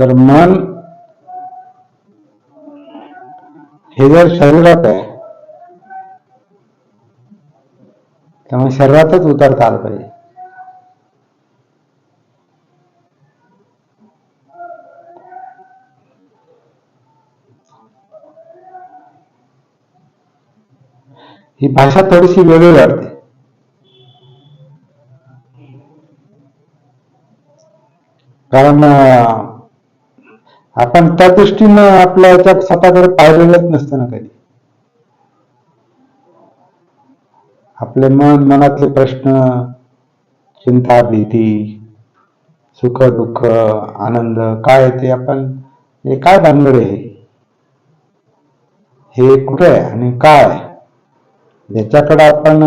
तर मन हे जर शरीरात आहे त्यामुळे शरीरातच उतरता आलं पाहिजे ही भाषा थोडीशी वेगळी वाटते कारण आपण त्या दृष्टीनं आपल्या याच्यात स्वतःकडे पाहिलेलंच नसतं ना कधी. आपले मन मनातले प्रश्न चिंता भीती सुख दुःख आनंद काय आहे ते आपण हे काय भानगड आहे? हे कुठे आहे आणि काय याच्याकडे आपण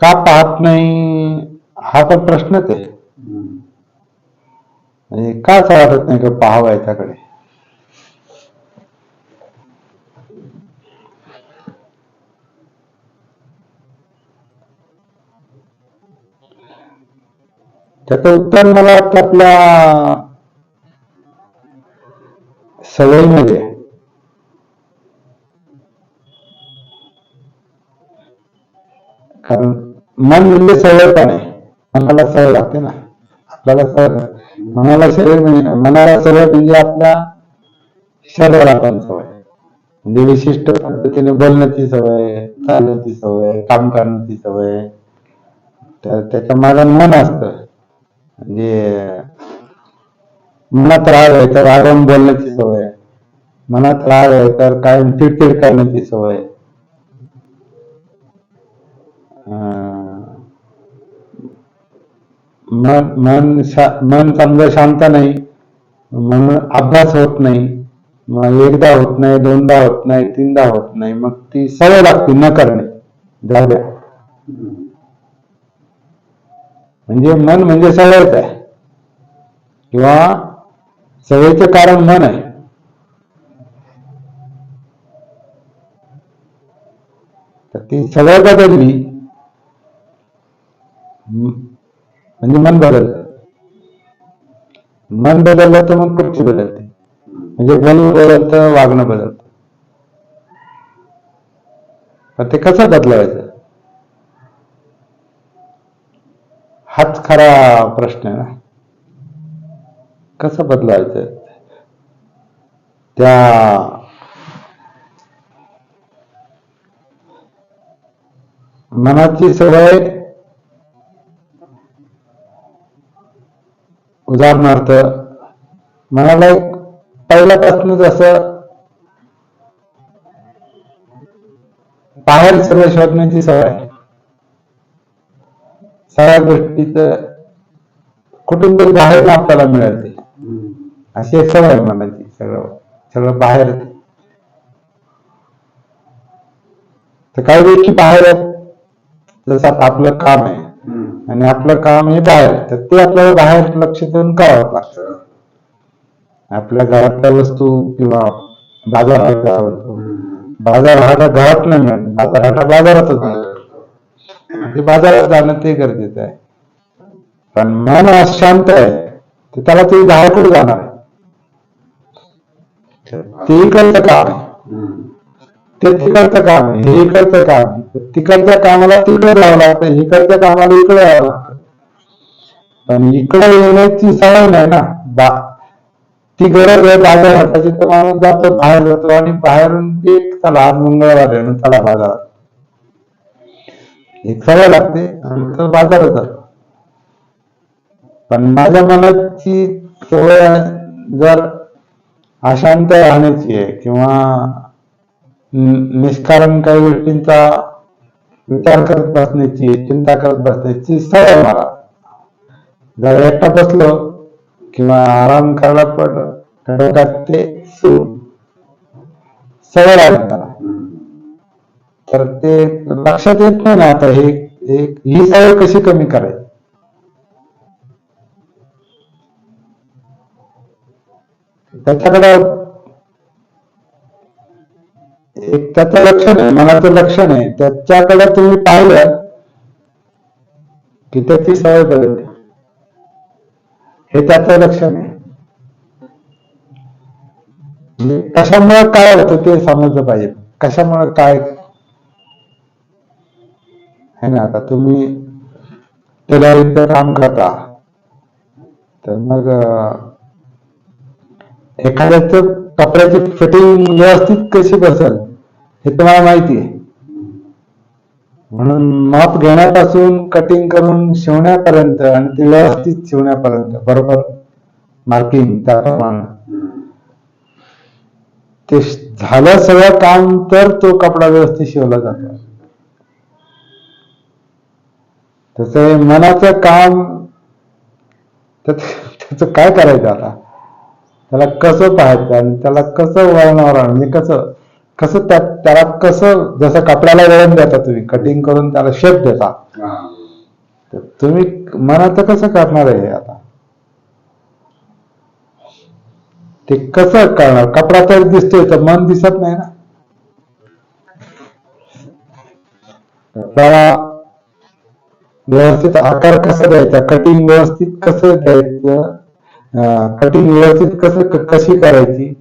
का पाहत नाही हा पण प्रश्नच आहे. म्हणजे का असं वाटत नाही का पाहावं याच्याकडे? त्याचं उत्तर मला वाटतं आपल्या सवयीमध्ये. आहे. कारण मन म्हणजे सवय पण आहे. मनाला सवय लागते ना. आपल्याला सवय मनाला शरीर म्हणजे मनाला सवय म्हणजे आपल्या शरीराला पण सवय. म्हणजे विशिष्ट पद्धतीने बोलण्याची सवय चालण्याची सवय काम करण्याची सवय. तर त्याच्या माझं मन असत. म्हणजे मनात राग आहे तर रागावून बोलण्याची सवय. मनात राग आहे तर कायम चिडचिड करण्याची सवय. मन मन शा- मन समजा शांत नाही म्हणून अभ्यास होत नाही मग एकदा होत नाही दोनदा होत नाही तीनदा होत नाही मग ती सवय लागते न करणे. झाल्या म्हणजे मन म्हणजे सवयच आहे. किंवा सवयीचे कारण मन आहे. तर ती सवय बदलली. म्हणजे मन बदलतं. मन बदललं तर मग कृती बदलते. म्हणजे मन बदलतं वागणं बदलतं. ते कसं बदलवायचं हाच खरा प्रश्न आहे ना. कसं बदलवायचं त्या मनाची सवय उदाहरणार्थ मनाला एक पहिल्यापासूनच असं बाहेर सगळं शोधण्याची सवय आहे. सगळ्या गोष्टीच कुठून तरी बाहेर आपल्याला मिळते. अशी एक सवय आहे मनाची सगळं सगळं बाहेर. तर काही गोष्टी बाहेर आहेत जसं आपलं काम आहे. आणि आपलं काम हे बाहेर. तर ते आपल्याला बाहेर लक्ष देऊन करावं लागतं. आपल्या घरातल्या वस्तू किंवा बाजार बाजार हा घरात नाही मिळत. बाजार हा बाजारातच मिळतो. ते बाजारात जाणं ते गरजेचं आहे. पण मन शांत आहे ते त्याला ते बाहेर कुठे जाणार ते इकडचं काम आहे. ते तिकडचं काम आहे हे इकडचं काम आहे. तिकडच्या कामाला तिकडे जावं लागतं इकडच्या कामाला इकडे यावं लागतं. पण इकडे येण्याची सवय नाही ना. बा ती गरज आहे बाजाराची तर माणूस जातो बाहेर जातो आणि बाहेरून ते चला आज मंगळवार आहे चला बाजारात. एक सवय लागते आणि तर बाजारात जातो. पण माझ्या मनाची सवय जर अशांत राहण्याची आहे किंवा निष्कारण काही गोष्टींचा विचार करत बसण्याची चिंता करत बसण्याची सवय मला. जर एकटा बसलो किंवा आराम करायला पडलं डोक्यात ते सवय लागत तर ते लक्षात येत नाही ना आता हे एक ही सवय कशी कमी करायची? त्याच्याकडे एक त्याचं लक्षण आहे मनाचं लक्षण आहे. त्याच्याकडे तुम्ही पाहिलं की त्याची सवय बदलते हे त्याचं लक्षण आहे. म्हणजे कशामुळे काय होतं ते समजलं पाहिजे. कशामुळे काय? हे ना आता तुम्ही टेलरिंगचं काम करता तर मग एखाद्याचं कपड्याची फिटिंग व्यवस्थित कशी बसेल हे तुम्हाला माहिती आहे. म्हणून माप घेण्यापासून कटिंग करून शिवण्यापर्यंत आणि ते व्यवस्थित शिवण्यापर्यंत बरोबर? मार्किंग त्याप्रमाणे. ते झालं सगळं काम तर तो कपडा व्यवस्थित शिवला जातो. तसं मनाचं काम त्याच काय करायचं आता? त्याला कसं पाहायचं आणि त्याला कसं वळणावर आणं म्हणजे कसं कसं त्या त्याला कसं जसं कपड्याला वळण देता तुम्ही कटिंग करून त्याला शेप देता. तर तुम्ही मनाचं कसं करणार आहे आता? ते कसं करणार? कपडा तर दिसतोय तर मन दिसत नाही ना? त्याला व्यवस्थित आकार कसा द्यायचा? कटिंग व्यवस्थित कसं द्यायचं? कटिंग व्यवस्थित कसं कशी करायची?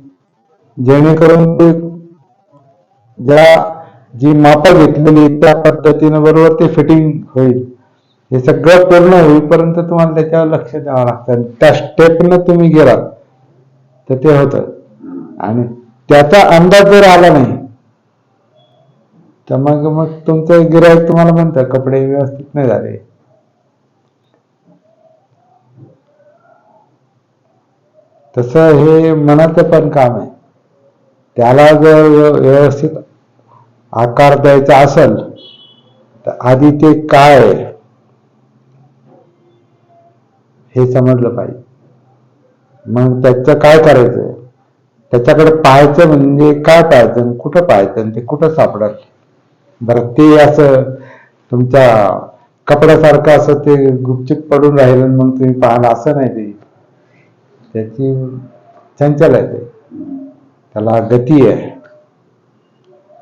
जेणेकरून ते ज्या जी मापं घेतलेली त्या पद्धतीने बरोबर ते फिटिंग होईल. हे सगळं पूर्ण होईपर्यंत तुम्हाला त्याच्यावर लक्ष द्यावं लागतं. आणि त्या स्टेपनं तुम्ही गेलात तर ते होतं. आणि त्याचा अंदाज जर आला नाही तर मग मग तुमचं गिराईक तुम्हाला म्हणतं कपडे व्यवस्थित नाही झाले. तसं हे मनाचं पण काम आहे. त्याला जर व्यवस्थित आकार द्यायचा असेल तर आधी ते काय आहे? हे समजलं पाहिजे. मग त्याचं काय करायचं? त्याच्याकडे पाहायचं म्हणजे काय पाहायचं कुठं पाहायचं आणि ते कुठं सापडल? बरं ते असं तुमच्या कपड्यासारखं असं ते गुपचूप पडून राहिलं आणि मग तुम्ही पाहाल असं नाही ते. त्याची चंचल आहे ते. त्याला गती आहे.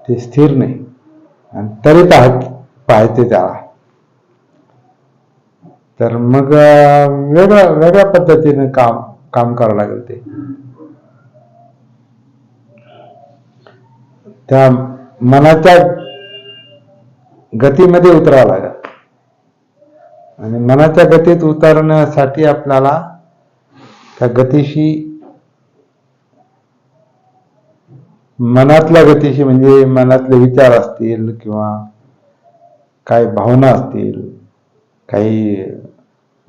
ते स्थिर नाही. आणि तरी पाह पाहते त्याला. तर मग वेगळ्या वेगळ्या पद्धतीने काम काम करावं लागेल ते. त्या मनाच्या गतीमध्ये उतरावं लागेल. आणि मनाच्या गतीत उतरण्यासाठी आपल्याला त्या गतीशी मनातल्या गतीशी म्हणजे मनातले विचार असतील किंवा काही भावना असतील काही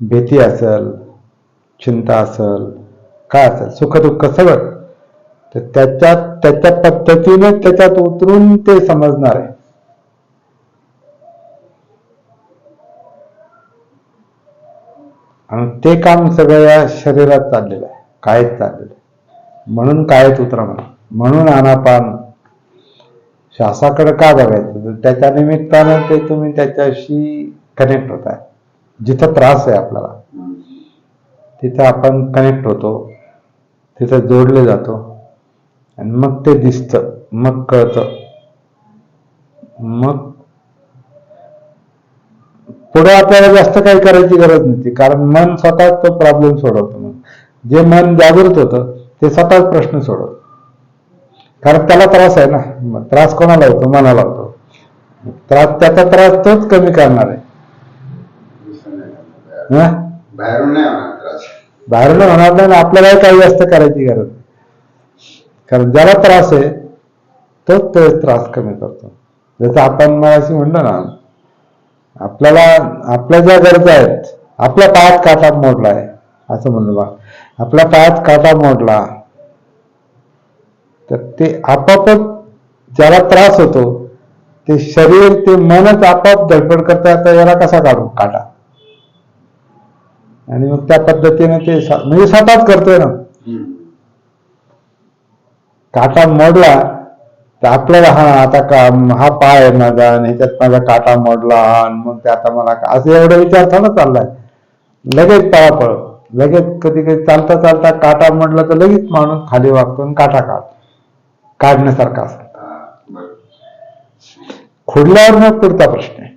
भीती असेल चिंता असेल काय असेल सुखदुःख सगळं तर त्याच्यात त्याच्या पद्धतीने त्याच्यात उतरून ते समजणार आहे. आणि ते काम सगळं या शरीरात चाललेलं आहे कायत चाललेलं आहे. म्हणून कायत उतरा म्हणा. म्हणून आनापान. श्वासाकडे का बघायचं? तर त्याच्या निमित्तानं ते तुम्ही त्याच्याशी कनेक्ट होताय जिथं त्रास आहे आपल्याला तिथं आपण कनेक्ट होतो. तिथं जोडले जातो. आणि मग ते दिसतं मग कळतं. मग पुढे आपल्याला जास्त काही करायची गरज नसते कारण मन स्वतःच तो प्रॉब्लेम सोडवतो मग जे मन जागृत होतं ते स्वतःच प्रश्न सोडवतं. कारण त्याला त्रास आहे ना. त्रास कोणाला होतो? मनाला होतो. त्रास त्याचा त्रास तोच कमी करणार आहे. हा? बाहेरून नाही होणार नाही आणि आपल्याला काही जास्त करायची गरज नाही. कारण ज्याला त्रास आहे तोच तो त्रास कमी करतो. जसं आपण मगाशी म्हणलं ना आपल्याला आपल्या ज्या गरजा आहेत आपल्या पायात काटा मोडला आहे असं म्हणलं बा. आपल्या पायात काटा मोडला तर ते आपापच ज्याला त्रास होतो ते शरीर ते मनच आपाप धडपड करता आता याला कसा काढू? काटा. आणि मग त्या पद्धतीने ते म्हणजे स्वतःच करतोय ना. काटा मोडला तर आपल्याला हा आता का हा पाय आहे माझा आणि ह्याच्यात माझा काटा मोडला आणि मग ते आता मला का- असं एवढा विचार थोडा चाललाय. लगेच पळापळ. लगेच कधी कधी चालता चालता काटा मोडला तर लगेच माणूस खाली वागतो आणि काटा काढ काढण्यासारखा असं खुडल्यावर मग पुढचा प्रश्न आहे.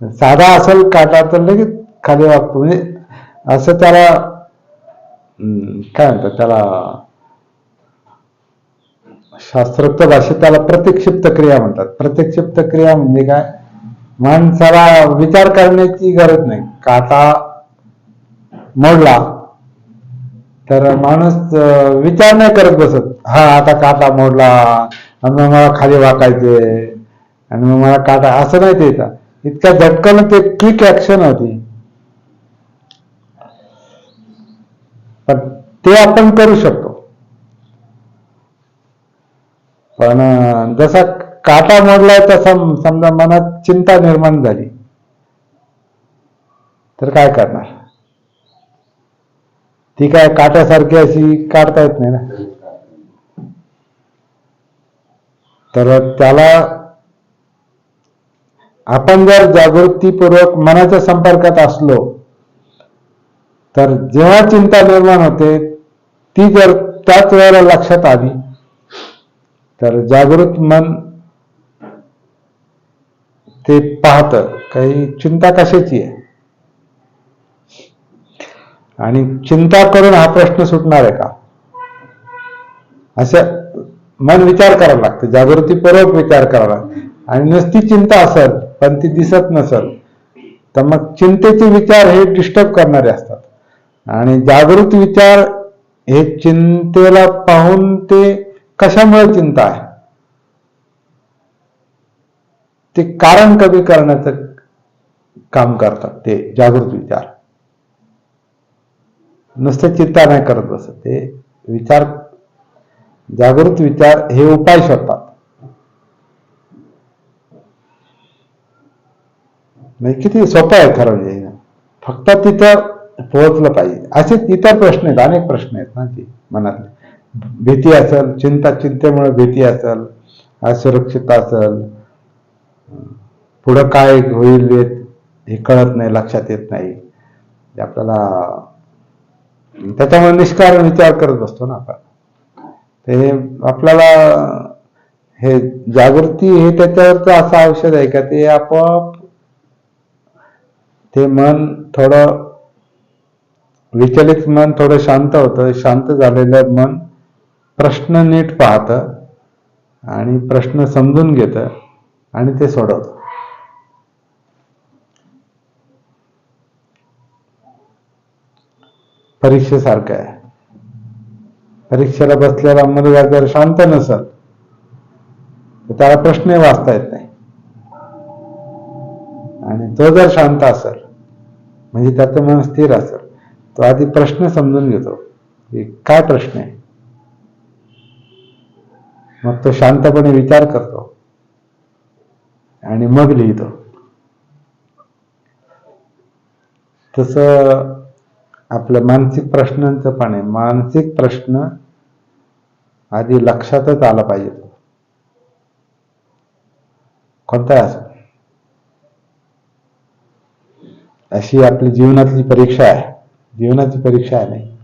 साधा असेल काटा तर लगेच खाली वागतो. म्हणजे असं त्याला काय म्हणतात त्याला शास्त्रोक्त भाषेत त्याला प्रतिक्षिप्त क्रिया म्हणतात. प्रतिक्षिप्त क्रिया म्हणजे काय? माणसाला विचार करण्याची गरज नाही. काटा मोडला तर माणूस विचार नाही करत बसत. हा आता काटा मोडला आणि मग मला खाली वाकायचे आणि मग मला काटा असं नाही ते इथं. इतक्या झटकन ते क्विक ऍक्शन होती. पण ते आपण करू शकतो. पण जसा काटा मोडलाय तसा समजा मनात चिंता निर्माण झाली. तर काय करणार? ती काय काट्यासारखी अशी काढता येत नाही ना? तर त्याला आपण जर जागृतीपूर्वक मनाच्या संपर्कात असलो तर जेव्हा चिंता निर्माण होते ती जर त्याच वेळेला लक्षात आली तर जागृत मन ते पाहत. काही चिंता कशाची आहे? आणि चिंता करून हा प्रश्न सुटणार आहे का? असं मन विचार करावं लागतं. जागृतीपूर्वक विचार करावा लागतो. आणि नुसती चिंता असेल पण ती दिसत नसेल तर मग चिंतेचे विचार हे डिस्टर्ब करणारे असतात. आणि जागृत विचार हे चिंतेला पाहून ते कशामुळे चिंता आहे? ते कारण कमी करण्याचं काम करतात ते जागृत विचार. नुसते चिंता नाही करत बसत ते विचार जागृत विचार हे उपाय शोधतात. म्हणजे किती सोपं आहे खरं म्हणजे फक्त तिथं पोहोचलं पाहिजे. असे इतर प्रश्न आहेत अनेक प्रश्न आहेत ना ते मनातले. भीती असेल चिंता चिंतेमुळे भीती असेल असुरक्षित असेल पुढं काय होईल हे कळत नाही लक्षात येत नाही. आपल्याला त्याच्यामुळे निष्कारण विचार करत बसतो ना आपण. ते आपल्याला हे जागृती हे त्याच्यावरचं असं औषध आहे का ते आपोआप ते मन थोडं विचलित मन थोडं शांत होतं. शांत झालेलं मन प्रश्न नीट पाहतं आणि प्रश्न समजून घेतं आणि ते सोडवतं. परीक्षेसारखं आहे. परीक्षेला बसलेला मुलगा जर शांत नसल तर त्याला प्रश्न वाचता येत नाही. आणि तो जर शांत असेल म्हणजे त्याचं मन स्थिर असेल तो आधी प्रश्न समजून घेतो. की काय प्रश्न आहे? मग तो शांतपणे विचार करतो. आणि मग लिहितो तसं आपल्या मानसिक प्रश्नांचं पण आहे. मानसिक प्रश्न आधी लक्षातच आला पाहिजे तो. कोणता असो. अशी आपली जीवनातली परीक्षा आहे. जीवनाची परीक्षा आहे नाही.